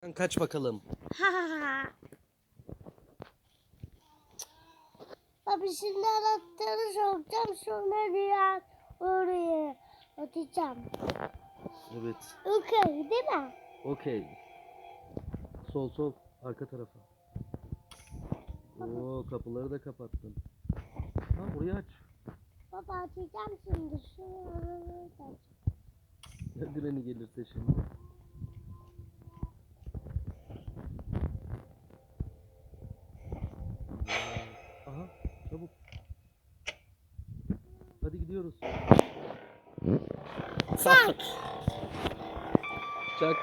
Sen kaç bakalım. Abi şimdi anahtarı sokacağım sonra diğer oraya atacağım. Evet. Okey değil mi? Okey. Sol sol. Arka tarafa. Oo kapıları da kapattın. Ha burayı aç. Baba açacağım şimdi şunu da aç. Ya Granny gelirse şimdi. Aha çabuk. Hadi gidiyoruz. Çak. Çak.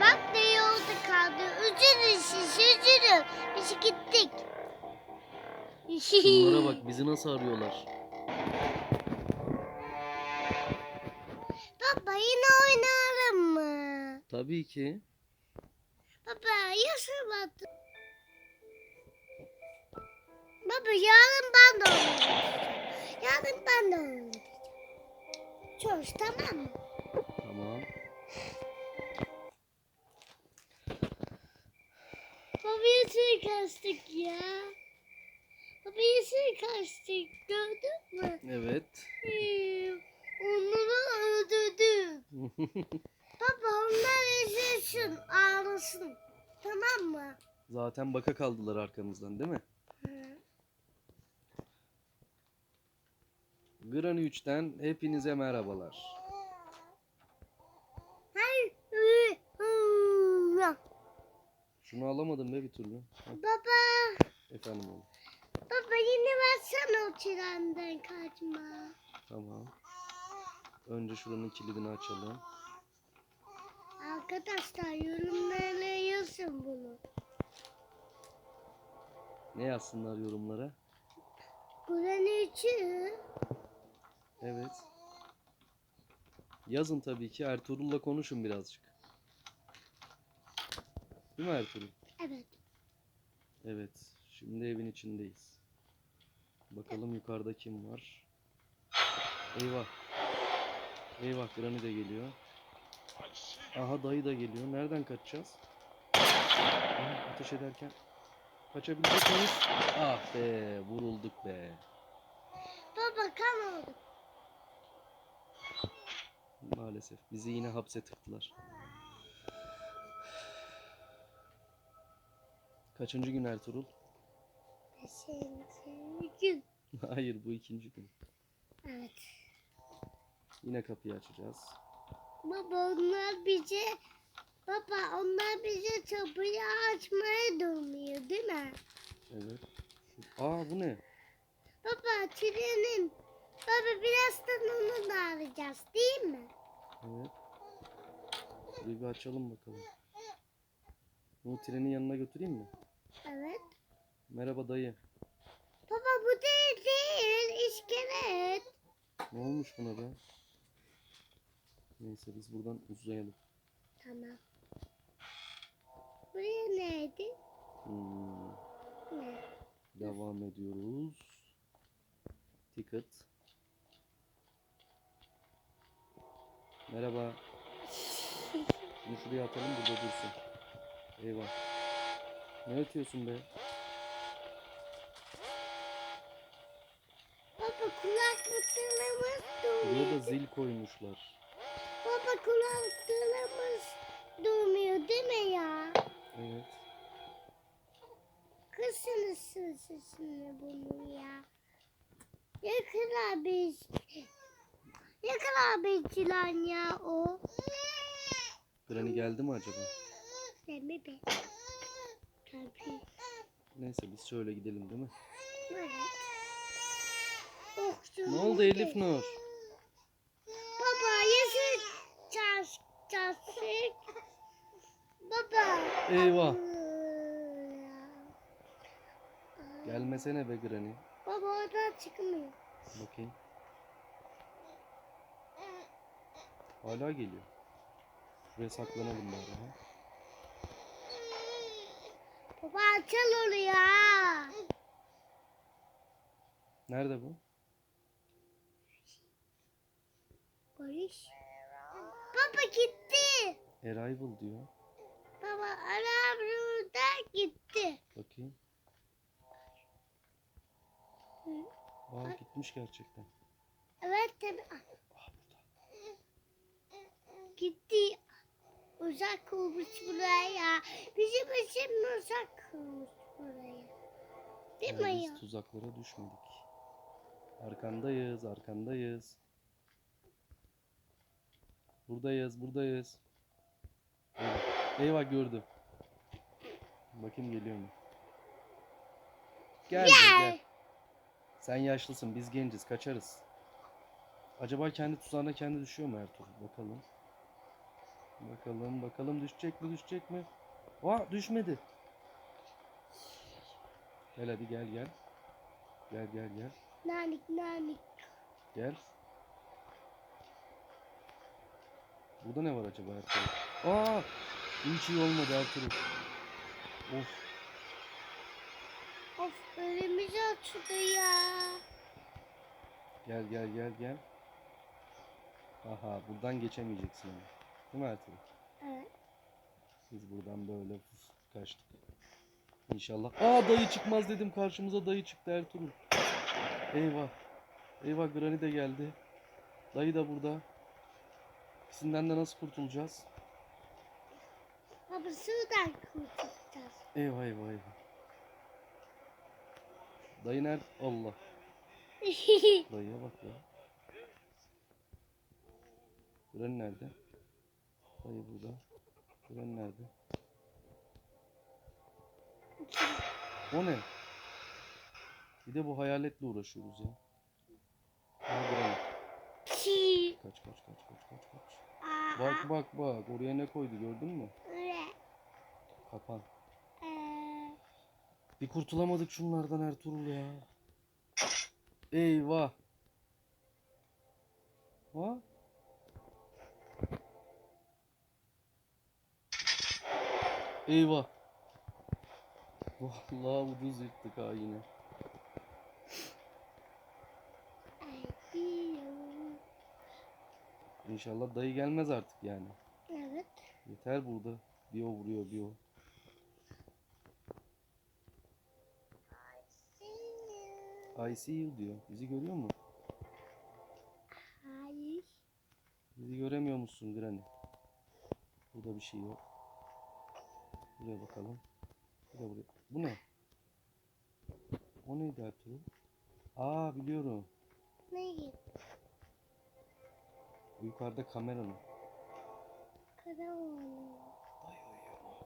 Bak ne yolda kaldı. Üzülün siz üzülün. Biz gittik. Şunlara bak bizi nasıl arıyorlar. Baba yine oynarım? Tabii ki. Baba yaşamadı. Baba yarın ben de oynayacağım. Yarın ben de oynayacağım. Çok tamam mı? Tamam. Baba yeşil kaçtık ya. Baba yeşil kaçtık gördün mü? Evet. Ee, Onları öldürdük. Üzülsün ağlasın. Tamam mı? Zaten baka kaldılar arkamızdan değil mi? Granny 3'ten hepinize merhabalar. Hı, hı. Şunu alamadım be bir türlü. Baba. efendim oğlum. Baba yine versene o trenden kaçma. Tamam. Önce şuranın kilidini açalım. Arkadaşlar yorumlara yazın bunu. Ne yazsınlar yorumlara? Kur'an için. Evet. Yazın tabii ki. Ertuğrul'la konuşun birazcık. Değil mi Ertuğrul? Evet. Evet. Şimdi evin içindeyiz. Bakalım yukarıda kim var? Eyvah. Eyvah Granny de geliyor. Aha dayı da geliyor. Nereden kaçacağız? Aa, ateş ederken kaçabilecek miyiz? Ah be vurulduk be. Baba kan oldu. Maalesef bizi yine hapse tıktılar. Kaçıncı gün Ertuğrul? Beşinci gün. Hayır bu ikinci gün. Evet. Yine kapıyı açacağız. Baba onlar bize Baba onlar bize kapıyı açmaya durmuyor değil mi? Evet. Aa bu ne? Baba trenin Baba birazdan onu da arayacağız değil mi? Evet. Şurayı bir açalım bakalım. Bunu trenin yanına götüreyim mi? Evet. Merhaba dayı. Baba bu değil değil iskelet. Ne olmuş buna be? Neyse biz buradan uzayalım. Tamam. Buraya neydi? Hmm, Ne? devam ediyoruz. Ticket. Merhaba. Şunu şuraya atalım burada dursun. Eyvah. Ne ötüyorsun be? Baba kulaklıklarımız Buraya da zil koymuşlar. Baba kulaklıklarımız durmuyor değil mi ya? Evet. Kısınız sesini bunu ya. Yakın abi. Yakın abi lan ya o. Granny geldi mi acaba? Mi be? Tabii. Neyse biz şöyle gidelim değil mi? Evet. Oh, Ne oldu Elif Nur? Baba yeşil çarşık. Baba. Eyvah. Gelmesene be Granny. Baba oradan çıkmıyor. Bakayım. Hala geliyor. Şuraya saklanalım bari ha. Baba açıl oraya. Nerede bu? Barış. Baba gitti. Arrival diyor. Baba ara burada gitti. Bakayım. Aa gitmiş gerçekten. Evet tabii. Aa burada. Gitti. Uzak olmuş buraya. Bizim için uzak olmuş buraya. Değil mi ya? biz tuzaklara düşmedik. Arkandayız, arkandayız. Buradayız, buradayız. Eyvah, eyvah gördüm. Bakayım geliyor mu? Gel, gel, gel. Sen yaşlısın, biz genciz, kaçarız. Acaba kendi tuzağına kendi düşüyor mu Ertuğrul? Bakalım. Bakalım, bakalım düşecek mi, düşecek mi? Aa, düşmedi. Gel hadi gel gel. Gel gel gel. Nanik nanik. Gel. Burada ne var acaba Ertuğrul? Aa! Hiç iyi olmadı Ertuğrul. Of. Of önümüz açıldı ya. Gel gel gel gel. Aha buradan geçemeyeceksin ama. Değil mi Ertuğrul? Evet. Biz buradan böyle kaçtık. İnşallah. Aa dayı çıkmaz dedim karşımıza dayı çıktı Ertuğrul. Eyvah. Eyvah Granny de geldi. Dayı da burada. İkisinden de nasıl kurtulacağız? Baba sudan kurtulacağız. Eyvah eyvah eyvah. Dayı nerede? Allah. Dayıya bak ya. Granny nerede? Dayı burada. Granny nerede? O ne? Bir de bu hayaletle uğraşıyoruz ya. Kaç kaç kaç. Bak bak bak oraya ne koydu gördün mü? Kapan. Ee, Bir kurtulamadık şunlardan Ertuğrul ya. Eyvah. Ha? Eyvah. Vallahi ucuz yırttık ha yine. ay, diyor. İnşallah dayı gelmez artık yani. Evet. Yeter burada. Bir o vuruyor bir o. I see you diyor. Bizi görüyor mu? Hayır. Bizi göremiyor musun Granny? Burada bir şey yok. Buraya bakalım. Bir de buraya. Bu ne? O neydi Ertuğrul? Aa biliyorum. Ne git? Bu yukarıda kameranın. Karavanı. Dayı uyuyor mu?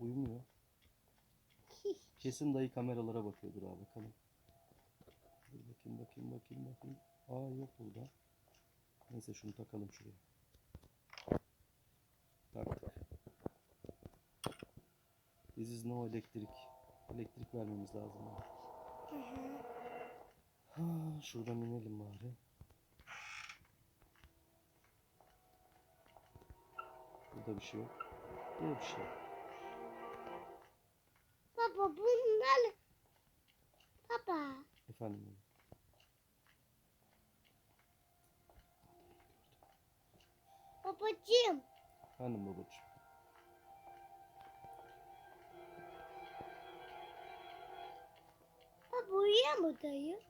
Uyumuyor. Kesin dayı kameralara bakıyordur abi bakalım. Dur bakayım bakayım bakayım bakayım. Aa yok burada. Neyse şunu takalım şuraya. Taktık. This is no elektrik. Elektrik vermemiz lazım. abi. Ha, şuradan inelim bari. Burada bir şey yok. Burada bir şey yok. Baba bunlar... Baba. Efendim oğlum. Babacığım. Efendim babacığım. Baba dayı?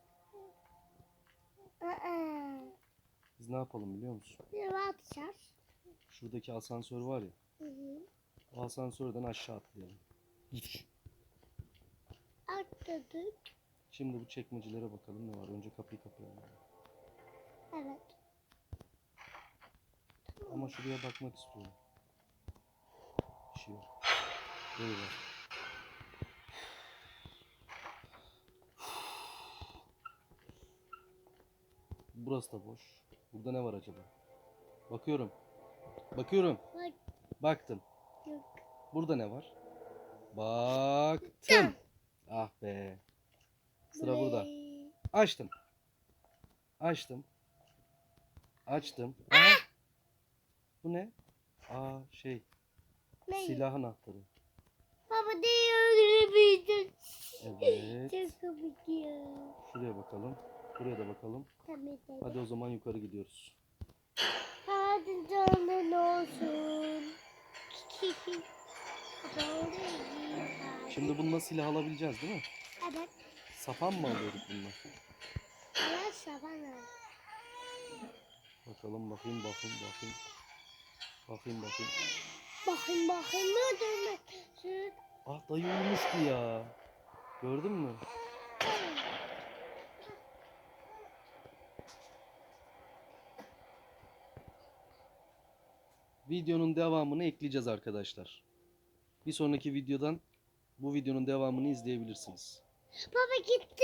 Aa, Biz ne yapalım biliyor musun? bir atacağız. Şuradaki asansör var ya. Hı hı. O asansörden aşağı atlayalım. Atladık. Şimdi bu çekmecelere bakalım ne var. Önce kapıyı kapayalım. Evet. Ama şuraya bakmak istiyorum. Bir şey yok. Eyvah. Burası da boş. Burada ne var acaba? Bakıyorum. Bakıyorum. Bak Baktım. yok. Burada ne var? Baktım. Ah be. Sıra burada. Açtım. Açtım. Açtım. Aha. Bu ne? Aa şey. Ne? Silah anahtarı. Baba diyor büyüdün. Evet. Çok komik ya. Şuraya bakalım. Buraya da bakalım. Tamam tamam. Hadi o zaman yukarı gidiyoruz. Hadi canın olsun. Şimdi bununla silah alabileceğiz değil mi? Evet. Sapan mı alıyorduk bununla? Evet sabana. Bakalım bakayım bakayım bakayım. Bakayım bakayım. Bakın bakın ne? Süt. Ah dayı uyumuştu ya. Gördün mü? Videonun devamını ekleyeceğiz arkadaşlar. Bir sonraki videodan bu videonun devamını izleyebilirsiniz. Baba gitti.